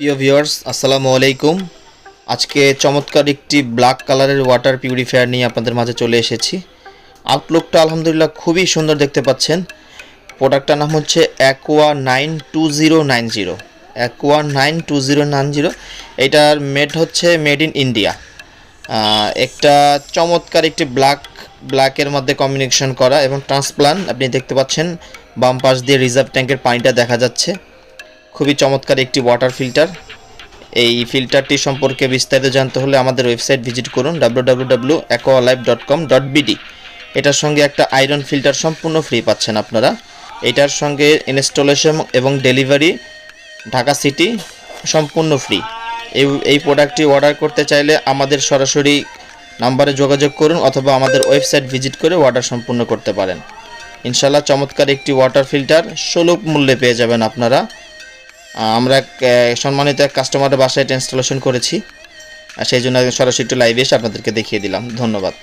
প্রিয় ভিউয়ার্স, আসসালামু আলাইকুম। আজকে চমৎকার একটি ব্ল্যাক কালারের ওয়াটার পিউরিফায়ার নিয়ে আপনাদের মাঝে চলে এসেছি। আউটলুকটা আলহামদুলিল্লাহ খুবই সুন্দর দেখতে পাচ্ছেন। প্রোডাক্টটার নাম হচ্ছে aqua nine two zero nine zero aqua nine two zero nine zero এটার মেড হচ্ছে মেড ইন ইন্ডিয়া একটা চমৎকার একটি ব্ল্যাক ব্ল্যাকের মধ্যে কম্বিনেশন করা এবং ট্রান্সপ্লান আপনি দেখতে পাচ্ছেন বাম পাশ দিয়ে রিজার্ভ ট্যাঙ্কের পানিটা দেখা যাচ্ছে। খুবই চমৎকার একটি ওয়াটার ফিল্টার এই ফিল্টারটি সম্পর্কে বিস্তারিত জানতে হলে আমাদের ওয়েবসাইট ভিজিট করুন ডাব্লু এটার সঙ্গে একটা আয়রন ফিল্টার সম্পূর্ণ ফ্রি পাচ্ছেন আপনারা। এটার সঙ্গে ইনস্টলেশন এবং ডেলিভারি ঢাকা সিটি সম্পূর্ণ ফ্রি এই এই প্রোডাক্টটি অর্ডার করতে চাইলে আমাদের সরাসরি নাম্বারে যোগাযোগ করুন অথবা আমাদের ওয়েবসাইট ভিজিট করে অর্ডার সম্পূর্ণ করতে পারেন। ইনশাল্লাহ চমৎকার একটি ওয়াটার ফিল্টার সুলভ মূল্যে পেয়ে যাবেন আপনারা। আমরা সম্মানিত এক কাস্টমারের বাসায় এটা ইনস্টলেশন করেছি। আর সেই জন্য সরাসরি একটু লাইভে এসে আপনাদেরকে দেখিয়ে দিলাম। ধন্যবাদ।